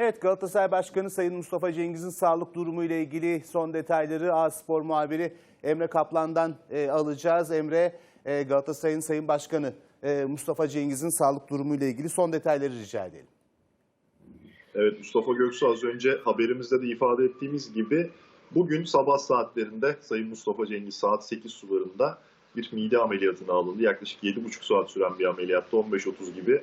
Evet Galatasaray Başkanı Sayın Mustafa Cengiz'in sağlık durumu ile ilgili son detayları A Spor muhabiri Emre Kaplan'dan e, alacağız. Emre e, Galatasaray'ın Sayın Başkanı e, Mustafa Cengiz'in sağlık durumu ile ilgili son detayları rica edelim. Evet Mustafa Göksu az önce haberimizde de ifade ettiğimiz gibi bugün sabah saatlerinde Sayın Mustafa Cengiz saat 8 sularında bir mide ameliyatına alındı. Yaklaşık 7,5 saat süren bir ameliyatta 15.30 gibi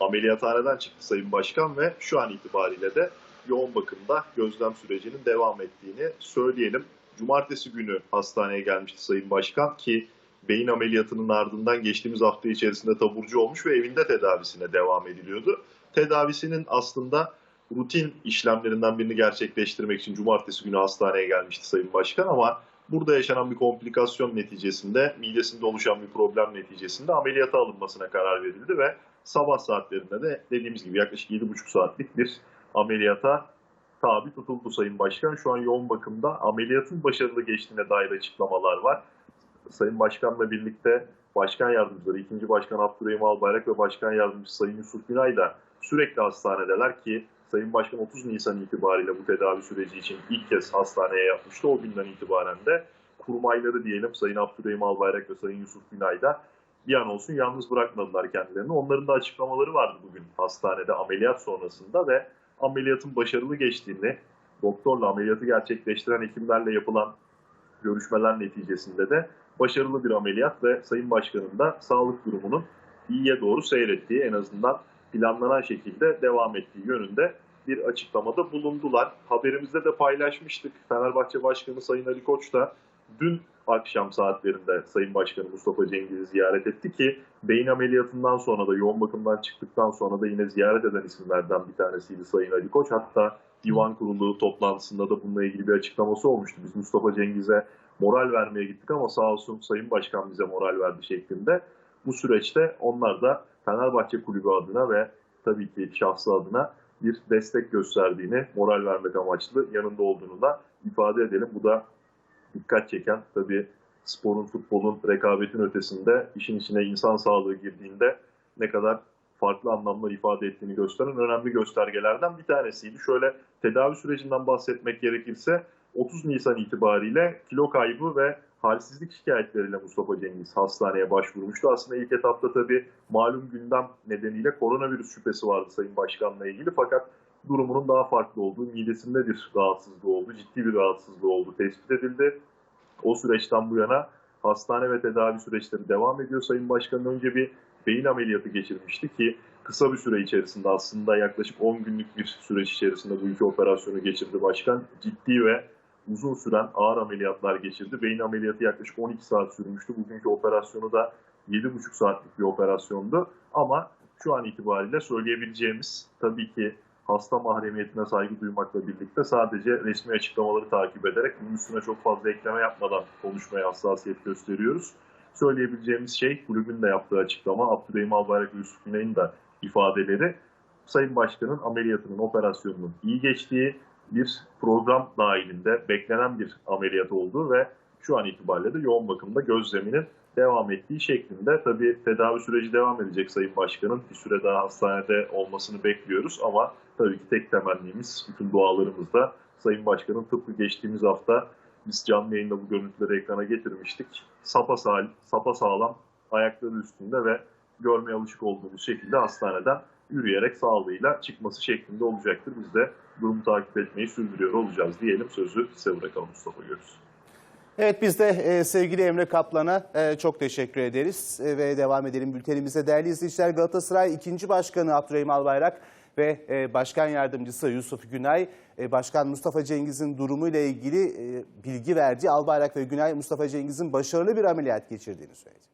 ameliyathaneden çıktı Sayın Başkan ve şu an itibariyle de yoğun bakımda gözlem sürecinin devam ettiğini söyleyelim. Cumartesi günü hastaneye gelmişti Sayın Başkan ki beyin ameliyatının ardından geçtiğimiz hafta içerisinde taburcu olmuş ve evinde tedavisine devam ediliyordu. Tedavisinin aslında rutin işlemlerinden birini gerçekleştirmek için cumartesi günü hastaneye gelmişti Sayın Başkan ama burada yaşanan bir komplikasyon neticesinde, midesinde oluşan bir problem neticesinde ameliyata alınmasına karar verildi ve sabah saatlerinde de dediğimiz gibi yaklaşık 7,5 saatlik bir ameliyata tabi tutuldu Sayın Başkan. Şu an yoğun bakımda ameliyatın başarılı geçtiğine dair açıklamalar var. Sayın Başkan'la birlikte Başkan Yardımcıları, ikinci Başkan Abdurrahim Albayrak ve Başkan Yardımcısı Sayın Yusuf Günay da sürekli hastanedeler ki Sayın Başkan 30 Nisan itibariyle bu tedavi süreci için ilk kez hastaneye yapmıştı. O günden itibaren de kurmayları diyelim Sayın Abdurrahim Albayrak ve Sayın Yusuf Günay da bir an olsun yalnız bırakmadılar kendilerini. Onların da açıklamaları vardı bugün hastanede ameliyat sonrasında ve ameliyatın başarılı geçtiğini, doktorla ameliyatı gerçekleştiren hekimlerle yapılan görüşmeler neticesinde de başarılı bir ameliyat ve Sayın Başkan'ın da sağlık durumunun iyiye doğru seyrettiği en azından planlanan şekilde devam ettiği yönünde bir açıklamada bulundular. Haberimizde de paylaşmıştık. Fenerbahçe Başkanı Sayın Ali Koç da dün akşam saatlerinde Sayın Başkanı Mustafa Cengiz'i ziyaret etti ki beyin ameliyatından sonra da yoğun bakımdan çıktıktan sonra da yine ziyaret eden isimlerden bir tanesiydi Sayın Ali Koç. Hatta divan kurulu toplantısında da bununla ilgili bir açıklaması olmuştu. Biz Mustafa Cengiz'e moral vermeye gittik ama sağ olsun Sayın Başkan bize moral verdi şeklinde. Bu süreçte onlar da Fenerbahçe Kulübü adına ve tabii ki şahsı adına bir destek gösterdiğini, moral vermek amaçlı yanında olduğunu da ifade edelim. Bu da dikkat çeken tabii sporun, futbolun, rekabetin ötesinde işin içine insan sağlığı girdiğinde ne kadar farklı anlamlar ifade ettiğini gösteren önemli göstergelerden bir tanesiydi. Şöyle tedavi sürecinden bahsetmek gerekirse 30 Nisan itibariyle kilo kaybı ve halsizlik şikayetleriyle Mustafa Cengiz hastaneye başvurmuştu. Aslında ilk etapta tabii malum gündem nedeniyle koronavirüs şüphesi vardı Sayın Başkan'la ilgili fakat durumunun daha farklı olduğu, midesinde bir rahatsızlığı oldu, ciddi bir rahatsızlığı olduğu tespit edildi. O süreçten bu yana hastane ve tedavi süreçleri devam ediyor. Sayın Başkan'ın önce bir beyin ameliyatı geçirmişti ki kısa bir süre içerisinde aslında yaklaşık 10 günlük bir süreç içerisinde bu iki operasyonu geçirdi başkan. Ciddi ve uzun süren ağır ameliyatlar geçirdi. Beyin ameliyatı yaklaşık 12 saat sürmüştü. Bugünkü operasyonu da 7,5 saatlik bir operasyondu. Ama şu an itibariyle söyleyebileceğimiz tabii ki hasta mahremiyetine saygı duymakla birlikte sadece resmi açıklamaları takip ederek bunun üstüne çok fazla ekleme yapmadan konuşmaya hassasiyet gösteriyoruz. Söyleyebileceğimiz şey kulübün de yaptığı açıklama, Abdurrahim Albayrak ve Yusuf Güney'in de ifadeleri Sayın Başkan'ın ameliyatının, operasyonunun iyi geçtiği bir program dahilinde beklenen bir ameliyat olduğu ve şu an itibariyle de yoğun bakımda gözleminin devam ettiği şeklinde. Tabii tedavi süreci devam edecek Sayın Başkan'ın. Bir süre daha hastanede olmasını bekliyoruz ama tabii ki tek temennimiz, bütün dualarımız da Sayın Başkan'ın tıpkı geçtiğimiz hafta biz canlı yayında bu görüntüleri ekrana getirmiştik. Sapa, sağ, sapa sağlam ayakları üstünde ve görmeye alışık olduğumuz şekilde hastaneden yürüyerek sağlığıyla çıkması şeklinde olacaktır. Biz de durumu takip etmeyi sürdürüyor olacağız diyelim. Sözü size bırakalım Mustafa Görüz. Evet biz de e, sevgili Emre Kaplan'a e, çok teşekkür ederiz E, ve devam edelim bültenimize. Değerli izleyiciler Galatasaray 2. Başkanı Abdurrahim Albayrak ve e, Başkan Yardımcısı Yusuf Günay, e, Başkan Mustafa Cengiz'in durumuyla ilgili e, bilgi verdi. Albayrak ve Günay Mustafa Cengiz'in başarılı bir ameliyat geçirdiğini söyledi.